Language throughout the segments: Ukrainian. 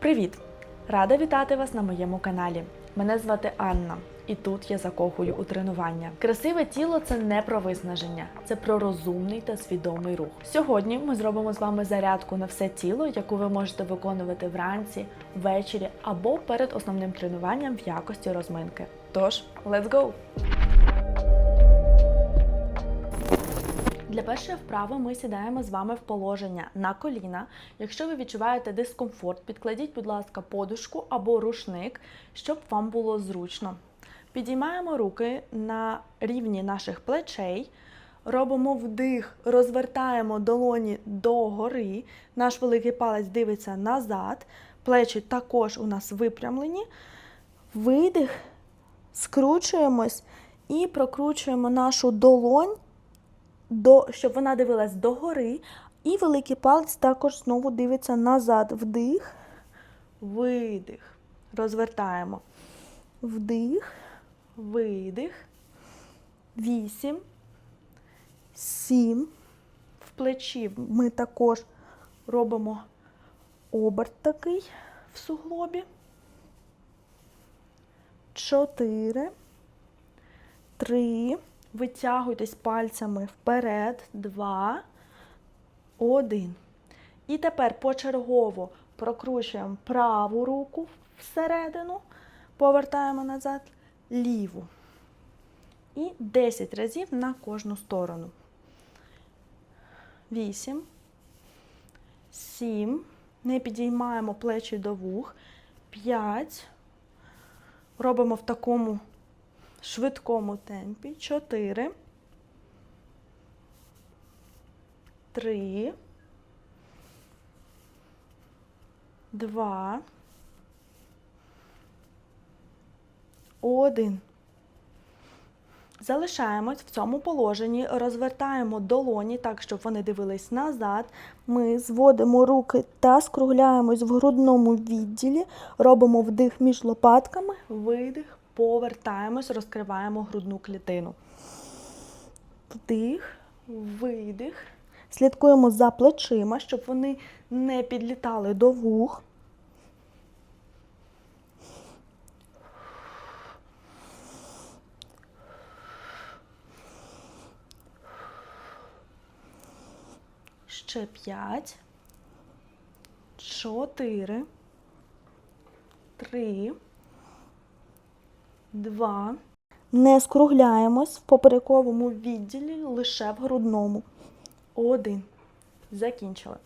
Привіт! Рада вітати вас на моєму каналі. Мене звати Анна, і тут я закохую у тренування. Красиве тіло це не про виснаження, це про розумний та свідомий рух. Сьогодні ми зробимо з вами зарядку на все тіло, яку ви можете виконувати вранці, ввечері або перед основним тренуванням в якості розминки. Тож, let's go! Для першої вправи ми сідаємо з вами в положення на коліна. Якщо ви відчуваєте дискомфорт, підкладіть, будь ласка, подушку або рушник, щоб вам було зручно. Підіймаємо руки на рівні наших плечей, робимо вдих, розвертаємо долоні догори, наш великий палець дивиться назад, плечі також у нас випрямлені. Видих, скручуємось і прокручуємо нашу долонь до, щоб вона дивилась догори, і великий палець також знову дивиться назад. Вдих, видих. Розвертаємо. Вдих, видих. Вісім. Сім. В плечі ми також робимо оберт такий в суглобі. Чотири. Три. Витягуйтесь пальцями вперед. Два. Один. І тепер почергово прокручуємо праву руку всередину, повертаємо назад ліву. І 10 разів на кожну сторону. 8. 7. Не підіймаємо плечі до вух. 5. Робимо в такому швидкому темпі. 4. 3. 2. 1. Залишаємось в цьому положенні, розвертаємо долоні так, щоб вони дивились назад. Ми зводимо руки та скругляємось в грудному відділі, робимо вдих між лопатками, видих, повертаємось, розкриваємо грудну клітину. Вдих, видих. Слідкуємо за плечима, щоб вони не підлітали до вух. Ще п'ять. Чотири. Три. Два. Не скругляємось в поперековому відділі лише в грудному. Один. Закінчили.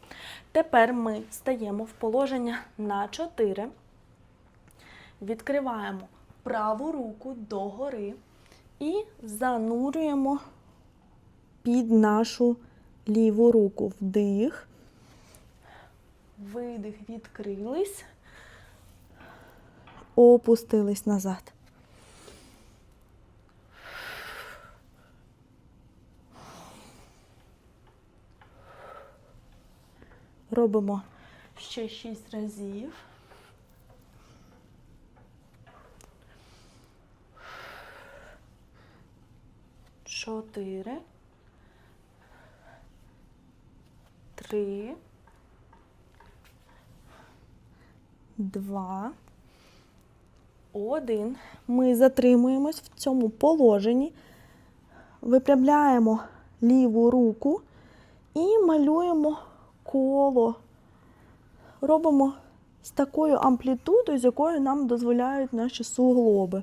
Тепер ми стаємо в положення на 4. Відкриваємо праву руку догори і занурюємо під нашу ліву руку. Вдих. Видих, відкрились. Опустились назад. Робимо ще 6 разів. Чотири. Три. Два. Один. Ми затримуємось в цьому положенні, випрямляємо ліву руку і малюємо коло. Робимо з такою амплітудою, з якою нам дозволяють наші суглоби.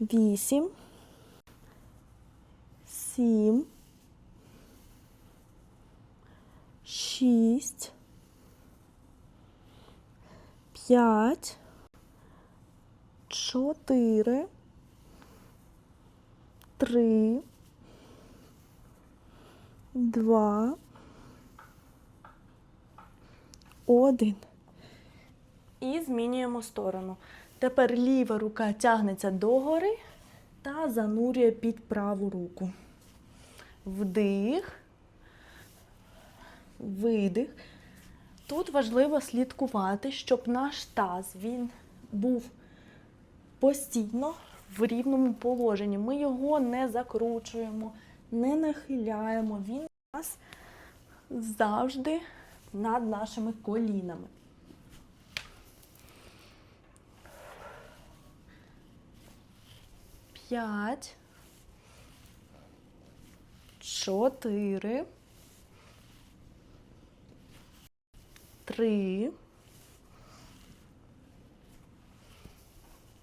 Вісім. Сім. Шість. П'ять. Чотири. Три. Два. Один. І змінюємо сторону. Тепер ліва рука тягнеться догори та занурює під праву руку. Вдих. Видих. Тут важливо слідкувати, щоб наш таз він був постійно в рівному положенні. Ми його не закручуємо, не нахиляємо. Він нас завжди над нашими колінами. П'ять. Чотири. Три.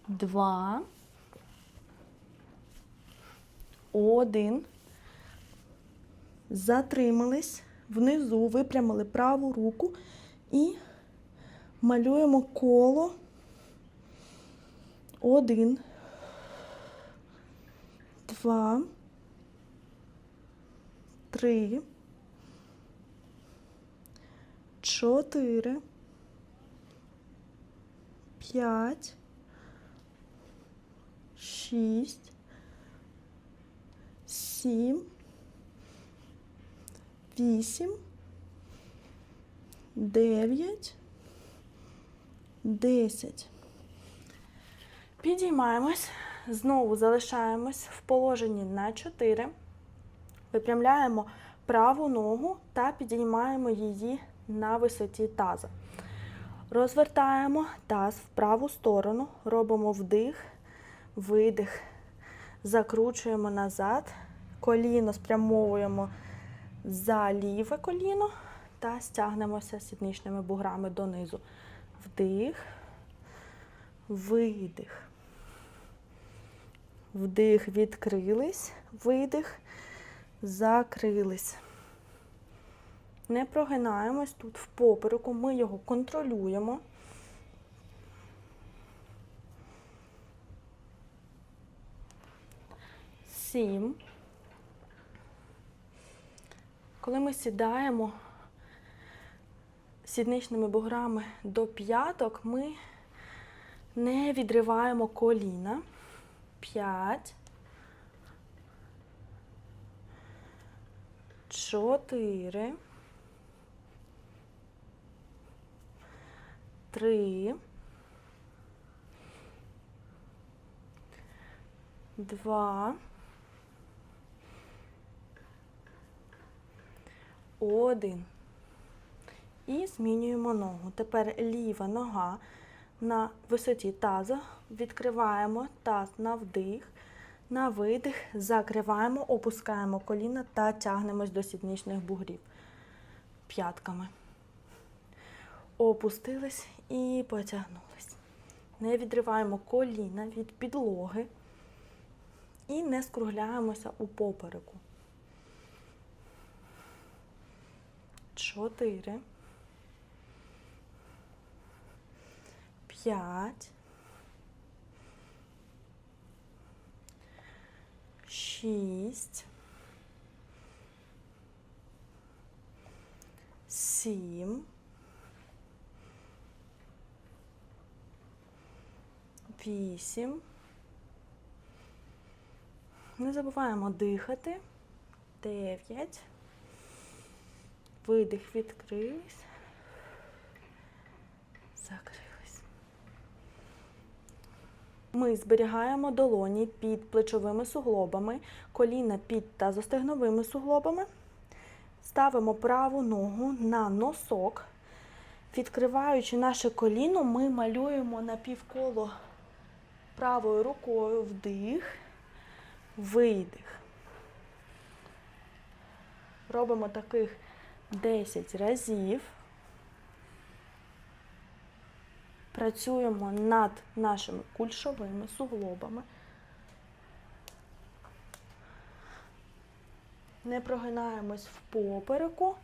Два. Один. Затримались. Внизу випрямили праву руку і малюємо коло. Один. Два. Три. Чотири. П'ять. Шість. Сім. Вісім. Дев'ять. Десять. Підіймаємось. Знову залишаємось в положенні на 4. Випрямляємо праву ногу та підіймаємо її на висоті таза. Розвертаємо таз в праву сторону, робимо вдих, видих, закручуємо назад, коліно спрямовуємо за ліве коліно та стягнемося сідничними буграми донизу. Вдих, видих. Вдих, відкрились, видих, закрились. Не прогинаємось тут в попереку, ми його контролюємо. Сім. Коли ми сідаємо сідничними буграми до п'яток, ми не відриваємо коліна. П'ять. Чотири. Три. Два. Один. І змінюємо ногу. Тепер ліва нога на висоті таза. Відкриваємо таз на вдих, на видих, закриваємо, опускаємо коліна та тягнемось до сідничних бугрів п'ятками. Опустились і потягнулись. Не відриваємо коліна від підлоги і не скругляємося у попереку. Чотири. П'ять. Шість. Сім. Вісім. Не забуваємо дихати. Дев'ять. Видих відкрились. Закрились. Ми зберігаємо долоні під плечовими суглобами, коліна під тазостегновими суглобами. Ставимо праву ногу на носок. Відкриваючи наше коліно, ми малюємо напівколо правою рукою вдих, видих. Робимо таких 10 разів. Працюємо над нашими кульшовими суглобами. Не прогинаємось в попереку.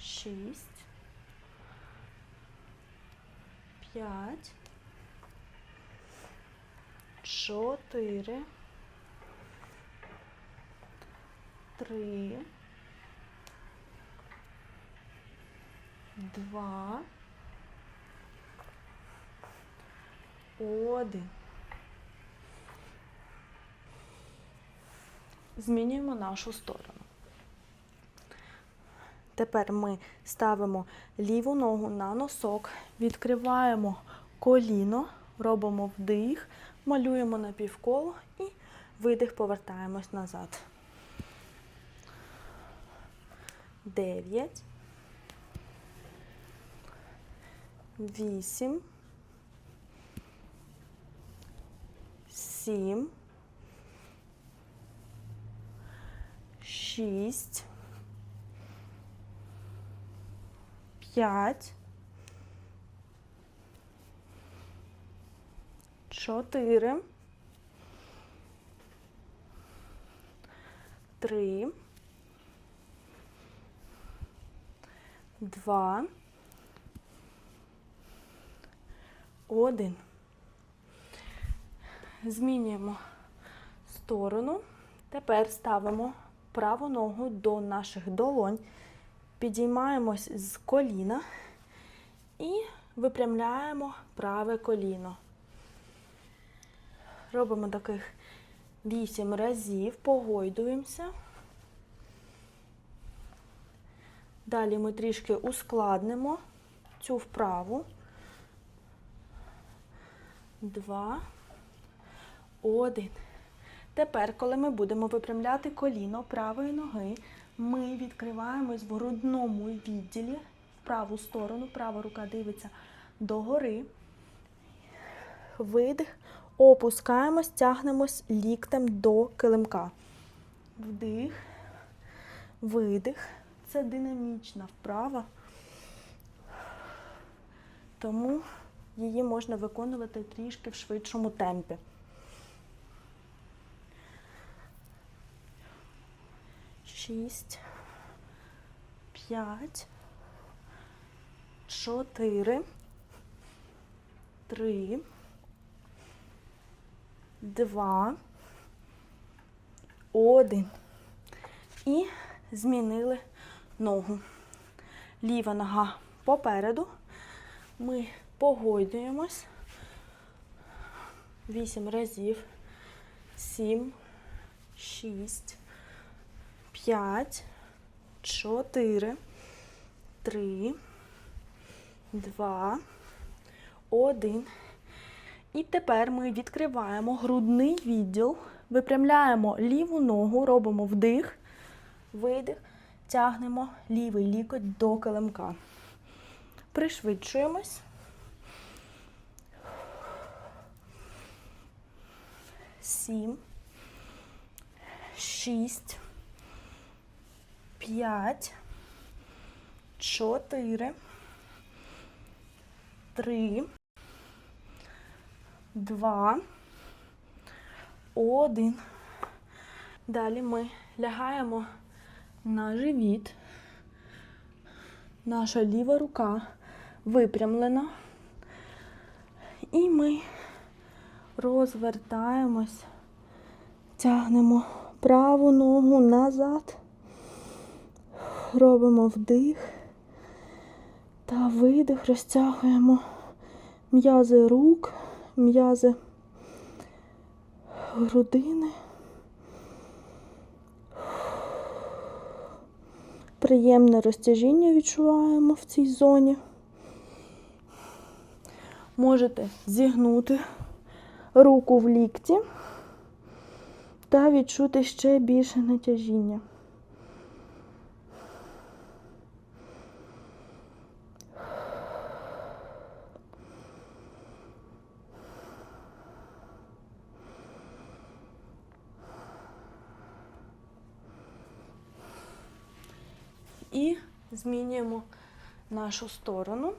Шість. П'ять. Чотири. Три. Два. Один. Змінюємо нашу сторону. Тепер ми ставимо ліву ногу на носок, відкриваємо коліно, робимо вдих, малюємо на півколо і видих, повертаємось назад. Дев'ять. Вісім. Сім. Шість. П'ять. Чотири. Три. Два. Один. Змінюємо сторону. Тепер ставимо праву ногу до наших долонь, підіймаємось з коліна і випрямляємо праве коліно. Робимо таких 8 разів, погойдуємося. Далі ми трішки ускладнимо цю вправу. Два. Один. Тепер, коли ми будемо випрямляти коліно правої ноги, ми відкриваємось в грудному відділі в праву сторону, права рука дивиться догори. Видих, опускаємось, тягнемось ліктем до килимка. Вдих, видих. Це динамічна вправа, тому її можна виконувати трішки в швидшому темпі. Шість, п'ять, чотири, три, два, один. І змінили ногу. Ліва нога попереду. Ми погойдуємось. Вісім разів. Сім, шість, п'ять, чотири, три, два, один. І тепер ми відкриваємо грудний відділ, випрямляємо ліву ногу, робимо вдих, видих, тягнемо лівий лікоть до килимка. Пришвидшуємось. Сім, шість, п'ять, чотири, три, два, один. Далі ми лягаємо на живіт. Наша ліва рука випрямлена. І ми розвертаємось, тягнемо праву ногу назад, робимо вдих та видих, розтягуємо м'язи рук, м'язи грудини. Приємне розтяжіння відчуваємо в цій зоні. Можете зігнути руку в лікті та відчути ще більше натяжіння. І змінюємо нашу сторону.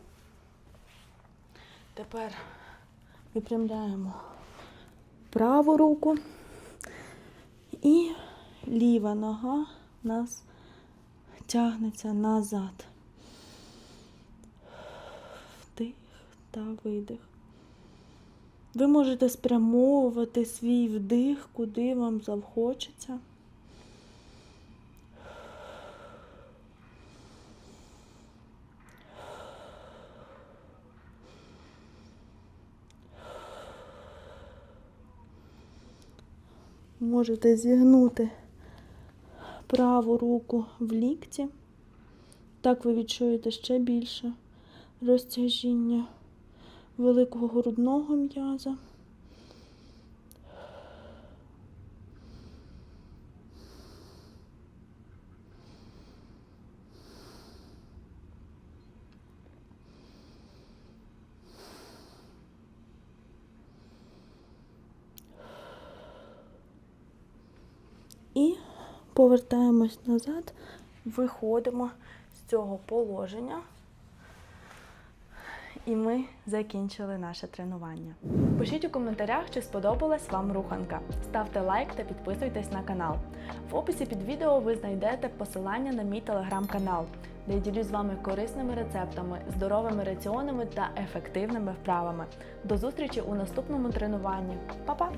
Тепер випрямляємо праву руку і ліва нога у нас тягнеться назад. Вдих та видих. Ви можете спрямовувати свій вдих, куди вам захочеться. Можете зігнути праву руку в лікті. Так ви відчуєте ще більше розтяжіння великого грудного м'яза. І повертаємось назад, виходимо з цього положення. І ми закінчили наше тренування. Пишіть у коментарях, чи сподобалась вам руханка. Ставте лайк та підписуйтесь на канал. В описі під відео ви знайдете посилання на мій телеграм-канал, де я ділюсь з вами корисними рецептами, здоровими раціонами та ефективними вправами. До зустрічі у наступному тренуванні. Па-па!